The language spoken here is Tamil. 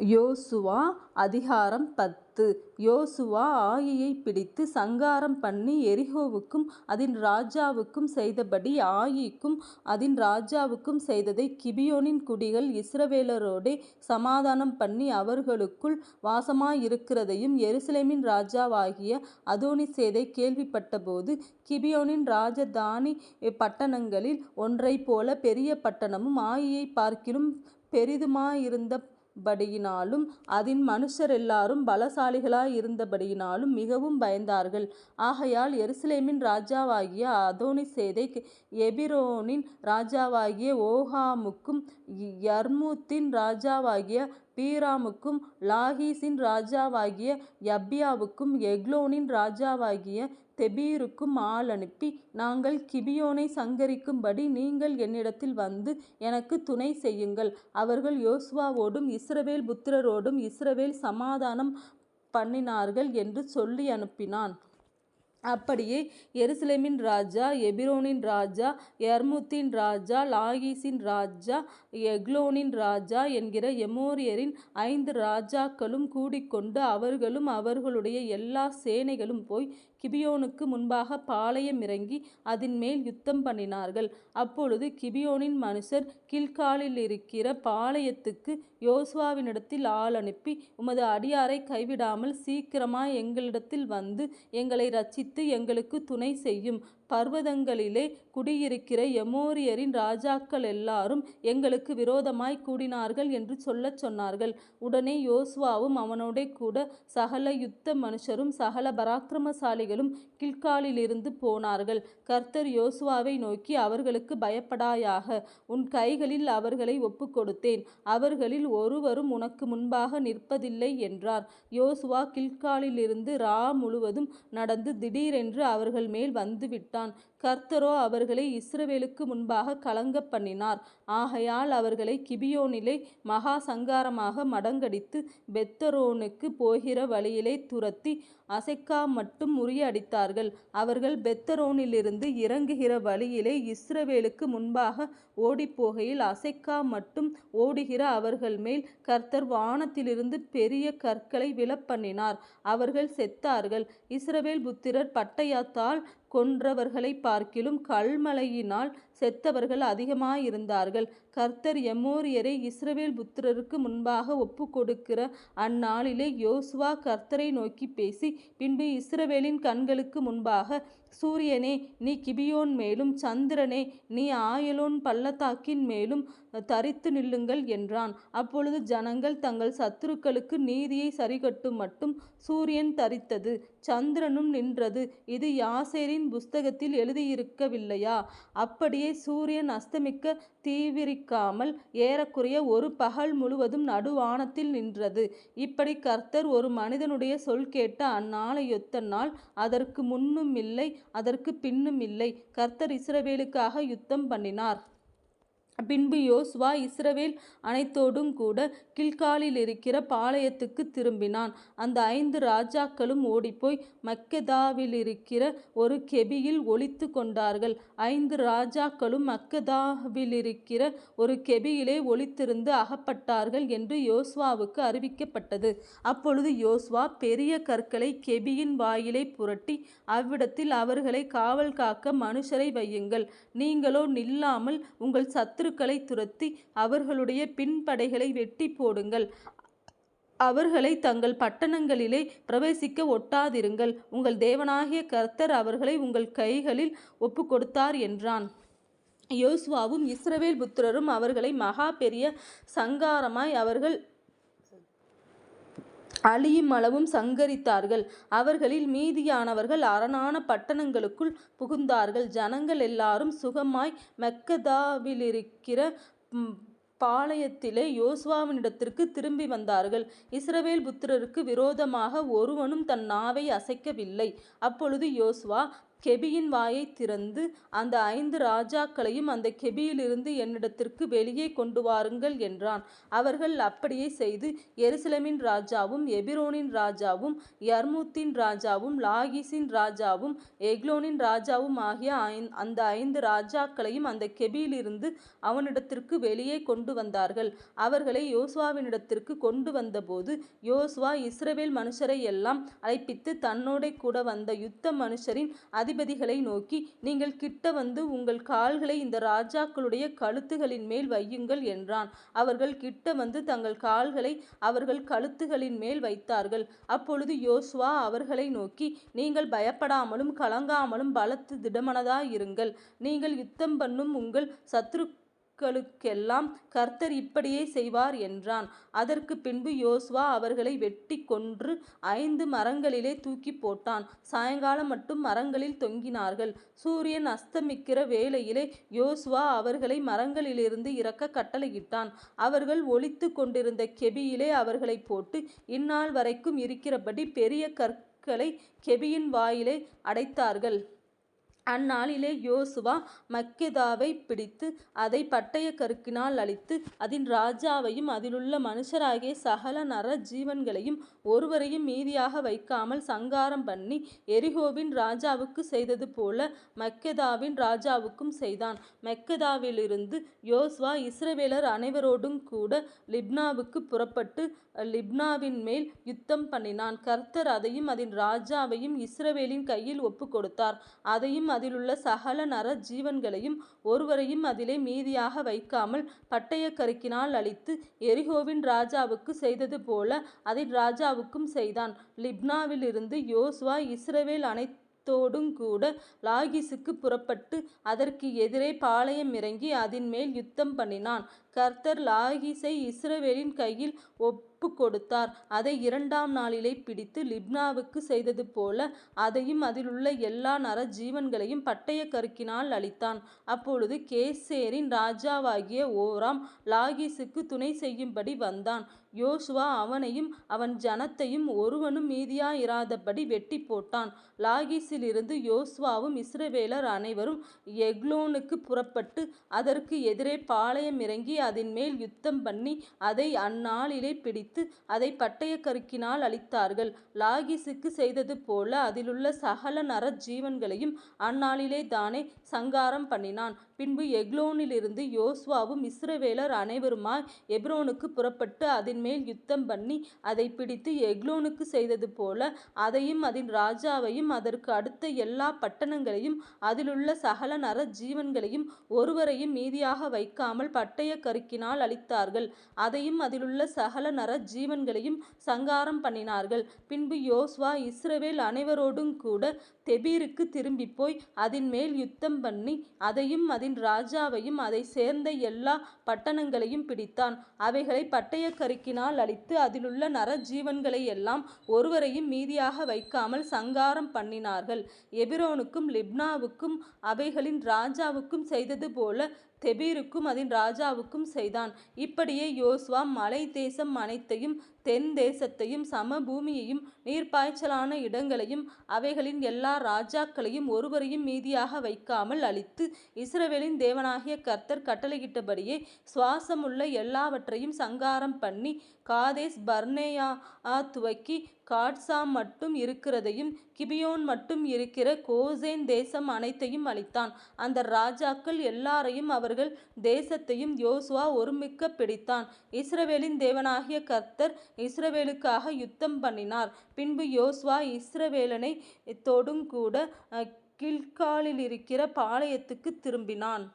யோசுவா அதிகாரம் பத்து. யோசுவா ஆயீயைப் பிடித்து சங்காரம் பண்ணி எரிகோவுக்கும் அதன் ராஜாவுக்கும் செய்தபடி ஆயிக்கும் அதின் ராஜாவுக்கும் செய்ததை கிபியோனின் குடிகள் இஸ்ரவேலரோடே சமாதானம் பண்ணி அவர்களுக்குள் வாசமாயிருக்கிறதையும் எருசலேமின் ராஜாவாகிய அதோனி சேதை கேள்விப்பட்டபோது கிபியோனின் ராஜதானி பட்டணங்களில் ஒன்றைப்போல பெரிய பட்டணமும் ஆயியை பார்க்கிலும் பெரிதுமாயிருந்தபடியினாலும் அதின் மனுஷரெல்லாரும் பலசாலிகளாயிருந்தபடியினாலும் மிகவும் பயந்தார்கள். ஆகையால் எருசலேமின் ராஜாவாகிய அதோனிசேதை எபிரோனின் ராஜாவாகிய ஓகாமுக்கும் யர்மூத்தின் ராஜாவாகிய பீராமுக்கும் லாகீசின் ராஜாவாகிய யப்பியாவுக்கும் எக்லோனின் ராஜாவாகிய தெபீருக்கும் ஆள் அனுப்பி நாங்கள் கிபியோனைச் சங்கரிக்கும்படி நீங்கள் என்னிடத்தில் வந்து எனக்கு துணை செய்யுங்கள். அவர்கள் யோசுவாவோடும் இஸ்ரவேல் புத்திரரோடும் இஸ்ரவேல் சமாதானம் பண்ணினார்கள் என்று சொல்லி அனுப்பினான் அப்படியே எருசலேமின் ராஜா எபிரோனின் ராஜா எர்முத்தின் ராஜா லாகீசின் ராஜா எக்லோனின் ராஜா என்கிற எமோரியரின் ஐந்து ராஜாக்களும் கூடிக்கொண்டு அவர்களும் அவர்களுடைய எல்லா சேனைகளும் போய் கிபியோனுக்கு முன்பாக பாளையம் இறங்கி அதன் மேல் யுத்தம் பண்ணினார்கள் அப்பொழுது கிபியோனின் மனுஷர் கில்காலிலிருக்கிற பாளையத்துக்கு யோசுவாவினிடத்தில் ஆள் அனுப்பி உமது அடியாரை கைவிடாமல் சீக்கிரமாய் எங்களிடத்தில் வந்து எங்களை இரட்சித்து எங்களுக்கு துணை செய்யும். பர்வதங்களிலே குடியிருக்கிற எமோரியரின் ராஜாக்கள் எல்லாரும் எங்களுக்கு விரோதமாய் கூடினார்கள் என்று சொல்லச் சொன்னார்கள். உடனே யோசுவாவும் கூட சகல யுத்த மனுஷரும் சகல பராக்கிரமசாலிகளும் கில்காலிலிருந்து போனார்கள். கர்த்தர் யோசுவாவை நோக்கி அவர்களுக்கு பயப்படாயாக உன் கைகளில் அவர்களை ஒப்புக்கொடுத்தேன் அவர்களில் ஒருவரும் உனக்கு முன்பாக நிற்பதில்லை என்றார். யோசுவா கில்காலிலிருந்து ரா முழுவதும் நடந்து திடீரென்று அவர்கள் மேல் வந்துவிட்டார் வந்துவிட்டான். கர்த்தரோ அவர்களை இஸ்ரவேலுக்கு முன்பாக கலங்க பண்ணினார் ஆகையால் அவர்களை கிபியோனிலே மகா சங்காரமாக மடங்கடித்து பெத்தரோனுக்கு போகிற வழியிலே துரத்தி அசைக்கா மட்டும் முறியடித்தார்கள். அவர்கள் பெத்தரோனிலிருந்து இறங்குகிற வழியிலே இஸ்ரவேலுக்கு முன்பாக ஓடிப்போகையில் அசைக்கா மட்டும் ஓடுகிற அவர்கள் மேல் கர்த்தர் வானத்திலிருந்து பெரிய கற்களை விழப்பண்ணினார். அவர்கள் செத்தார்கள். இஸ்ரவேல் புத்திரர் பட்டயத்தால் கொன்றவர்களைப் பார்க்கிலும் கல்மலையினால் செத்தவர்கள் அதிகமாயிருந்தார்கள். கர்த்தர் எமோரியரை இஸ்ரவேல் புத்திரருக்கு முன்பாக ஒப்புக்கொடுக்கிற அந்நாளிலே யோசுவா கர்த்தரை நோக்கி பேசி பின்பு இஸ்ரவேலின் கண்களுக்கு முன்பாக சூரியனே நீ கிபியோன் மேலும் சந்திரனே நீ ஆயலோன் பள்ளத்தாக்கின் மேலும் தரித்து நில்லுங்கள் என்றான். அப்பொழுது ஜனங்கள் தங்கள் சத்துருக்களுக்கு சரிகட்டும் மட்டும் சூரியன் தரித்தது சந்திரனும் நின்றது இது யாசேரின் புஸ்தகத்தில் எழுதியிருக்கவில்லையா? அப்படியே சூரியன் அஸ்தமிக்க தீவிரிக்காமல் ஏறக்குறைய ஒரு பகல் முழுவதும் நடுவானத்தில் நின்றது. இப்படி கர்த்தர் ஒரு மனிதனுடைய சொல் கேட்ட அந்நாளையொத்த நாள் அதற்கு முன்னுமில்லை பின்னும் பின்னுமில்லை. கர்த்தர் இஸ்ரவேலுக்காக யுத்தம் பண்ணினார். பின்பு யோசுவா இஸ்ரவேல் அனைத்தோடுங்கூடக் கில்காலிலிருக்கிற பாளையத்துக்குத் திரும்பினான். அந்த ஐந்து ராஜாக்களும் ஓடிப்போய் மக்கெதாவிலிருக்கிற ஒரு கெபியில் ஒழித்து கொண்டார்கள். ஐந்து ராஜாக்களும் மக்கெதாவிலிருக்கிற ஒரு கெபியிலே ஒழித்திருந்து அகப்பட்டார்கள் என்று யோசுவாவுக்கு அறிவிக்கப்பட்டது. அப்பொழுது யோசுவா பெரிய கற்களை கெபியின் வாயிலை புரட்டி அவ்விடத்தில் அவர்களை காவல் காக்க மனுஷரை வையுங்கள். நீங்களோ நில்லாமல் உங்கள் சத்து சத்துருக்களை துரத்தி அவர்களுடைய பின்படைகளை வெட்டி போடுங்கள். அவர்களை தங்கள் பட்டணங்களிலே பிரவேசிக்க ஒட்டாதிருங்கள். உங்கள் தேவனாகிய கர்த்தர் அவர்களை உங்கள் கைகளில் ஒப்புக்கொடுத்தார் என்றான். யோசுவாவும் இஸ்ரவேல் புத்திரரும் அவர்களை மகா பெரிய சங்காரமாய் அவர்கள் அழியுமளவும் சங்கரித்தார்கள். அவர்களில் மீதியானவர்கள் அரணான பட்டணங்களுக்குள் புகுந்தார்கள். ஜனங்கள் எல்லாரும் சுகமாய் மெக்கதாவிலிருக்கிற பாளையத்திலே யோசுவாவினிடத்திற்கு திரும்பி வந்தார்கள். இஸ்ரவேல் புத்திரருக்கு விரோதமாக ஒருவனும் தன் நாவை அசைக்கவில்லை. அப்பொழுது யோசுவா கெபியின் வாயைத் திறந்து அந்த ஐந்து ராஜாக்களையும் அந்த கெபியிலிருந்து என்னிடத்திற்கு வெளியே கொண்டு வாருங்கள் என்றான். அவர்கள் அப்படியே செய்து எருசலமின் ராஜாவும் எபிரோனின் ராஜாவும் யர்மூத்தின் ராஜாவும் லாகிஸின் ராஜாவும் எக்லோனின் ராஜாவும் ஆகிய அந்த ஐந்து ராஜாக்களையும் அந்த கெபியிலிருந்து அவனிடத்திற்கு வெளியே கொண்டு வந்தார்கள். அவர்களை யோசுவாவினிடத்திற்கு கொண்டு வந்தபோது யோசுவா இஸ்ரவேல் மனுஷரையெல்லாம் அழைப்பித்து தன்னோட கூட வந்த யுத்த மனுஷரின் அதி அதிபதிகளை நோக்கி நீங்கள் கிட்ட வந்து உங்கள் கால்களை இந்த ராஜாக்களுடைய கழுத்துகளின் மேல் வையுங்கள் என்றான். அவர்கள் கிட்ட வந்து தங்கள் கால்களை அவர்கள் கழுத்துகளின் மேல் வைத்தார்கள். அப்பொழுது யோசுவா அவர்களை நோக்கி நீங்கள் பயப்படாமலும் கலங்காமலும் பலத்து திடமனதாயிருங்கள். நீங்கள் யுத்தம் பண்ணும் உங்கள் மக்களுக்கெல்லாம் கர்த்தர் இப்படியே செய்வார் என்றான். அதற்குப் பின்பு யோசுவா அவர்களை வெட்டிக் கொன்று ஐந்து மரங்களிலே தூக்கிப் போட்டான். சாயங்காலம் மட்டும் மரங்களில் தொங்கினார்கள். சூரியன் அஸ்தமிக்கிற வேளையிலே யோசுவா அவர்களை மரங்களிலிருந்து இறக்க கட்டளையிட்டான். அவர்கள் ஒளித்துக் கொண்டிருந்த கெபியிலே அவர்களைப் போட்டு இந்நாள் வரைக்கும் இருக்கிறபடி பெரிய கற்களை கெபியின் வாயிலே அடைத்தார்கள். அந்நாளிலே யோசுவா மக்கெதாவைப் பிடித்து அதை பட்டயக் கருக்கினால் அழித்து அதின் ராஜாவையும் அதிலுள்ள மனுஷராகிய சகல நர ஜீவன்களையும் ஒருவரையும் மீதியாக வைக்காமல் சங்காரம் பண்ணி எரிகோவின் செய்தது போல மக்கெதாவின் ராஜாவுக்கும் செய்தான். மக்கெதாவிலிருந்து யோசுவா இஸ்ரவேலர் அனைவரோடும் கூட லிப்னாவுக்கு புறப்பட்டு லிப்னாவின் மேல் யுத்தம் பண்ணினான். கர்த்தர் அதையும் அதன் ராஜாவையும் இஸ்ரவேலின் கையில் ஒப்புக்கொடுத்தார். அதையும் அதிலுள்ள சகல நர ஜீவன்களையும் ஒருவரையும் அதிலே மீதியாக வைக்காமல் பட்டயக்கருக்கினால் அழித்து எரிகோவின் ராஜாவுக்கு செய்தது போல அதை ராஜாவுக்கும் செய்தான். லிப்னாவிலிருந்து யோசுவா இஸ்ரவேல் அனைத்தோடுங்கூட லாகிசுக்கு புறப்பட்டு அதற்கு எதிரே பாளையம் இறங்கி அதன் மேல் யுத்தம் பண்ணினான். கர்த்தர் லாகிஸை இஸ்ரவேலின் கையில் ஒப் ஒப்புக்கொடுத்தார். அதை இரண்டாம் நாளிலே பிடித்து லிப்னாவுக்கு செய்தது போல அதையும் அதிலுள்ள எல்லா நரஜீவன்களையும் பட்டயக் கருக்கினால் அளித்தான் அப்பொழுது கேசேரின் ராஜாவாகிய ஓராம் லாகிஸுக்கு துணை செய்யும்படி வந்தான். யோசுவா அவனையும் அவன் ஜனத்தையும் ஒருவனும் மீதியாயிராதபடி வெட்டி போட்டான். லாகிஸிலிருந்து யோசுவாவும் இஸ்ரவேலர் அனைவரும் எக்லோனுக்கு புறப்பட்டு அதற்கு எதிரே பாளையமிறங்கி அதின்மேல் யுத்தம் பண்ணி அதை அந்நாளிலே பிடித்து அதை பட்டயக்கருக்கினால் கருக்கினால் அழித்தார்கள். லாகீசுக்குச் செய்ததுபோல அதிலுள்ள சகல நரஜீவன்களையும் அந்நாளிலேதானே சங்காரம் பண்ணினான். பின்பு எக்லோனிலிருந்து யோசுவாவும் இஸ்ரவேலர் அனைவருமாய் எப்ரோனுக்குப் புறப்பட்டு அதின்மேல் யுத்தம் பண்ணி அதைப் பிடித்து எக்லோனுக்கு செய்தது போல அதையும் அதன் ராஜாவையும் அதற்கு அடுத்த எல்லா பட்டணங்களையும் அதிலுள்ள சகல நர ஜீவன்களையும் ஒருவரையும் மீதியாக வைக்காமல் பட்டய கருக்கினால் அழித்தார்கள். அதையும் அதிலுள்ள சகல நர ஜீவன்களையும் சங்காரம் பண்ணினார்கள். பின்பு யோஸ்வா இஸ்ரவேல் அனைவரோடும் கூட தெபீருக்குத் திரும்பிப்போய் அதின்மேல் யுத்தம் பண்ணி அதையும் அதின் ராஜாவையும் அதை சேர்ந்த எல்லா பட்டணங்களையும் பிடித்தான். அவைகளை பட்டயக்கருக்கினால் அழித்து அதிலுள்ள நரஜீவன்களையெல்லாம் ஒருவரையும் மீதியாக வைக்காமல் சங்காரம் பண்ணினார்கள். எபிரோனுக்கும் லிப்னாவுக்கும் அவைகளின் ராஜாவுக்கும் செய்தது போல தெபீருக்கும் அதன் ராஜாவுக்கும் செய்தான். இப்படியே யோசுவா மலை தேசம் அனைத்தையும் தென் தேசத்தையும் சமபூமியையும் நீர்ப்பாய்ச்சலான இடங்களையும் அவைகளின் எல்லா ராஜாக்களையும் ஒருவரையும் மீதியாக வைக்காமல் அழித்து இஸ்ரவேலின் தேவனாகிய கர்த்தர் கட்டளையிட்டபடியே சுவாசமுள்ள எல்லாவற்றையும் சங்காரம் பண்ணி காதேஸ் பர்னேயா துவக்கி காட்சாம் மட்டும் இருக்கிறதையும் கிபியோன் மட்டும் இருக்கிற கோசேன் தேசம் அனைத்தையும் அளித்தான் அந்த ராஜாக்கள் எல்லாரையும் அவர்கள் தேசத்தையும் யோசுவா ஒருமிக்க பிடித்தான். இஸ்ரவேலின் தேவனாகிய கர்த்தர் இஸ்ரவேலுக்காக யுத்தம் பண்ணினார். பின்பு யோசுவா இஸ்ரவேலனைத்தோடுங்கூட கில்காலிலிருக்கிற பாளையத்துக்குத் திரும்பினான்.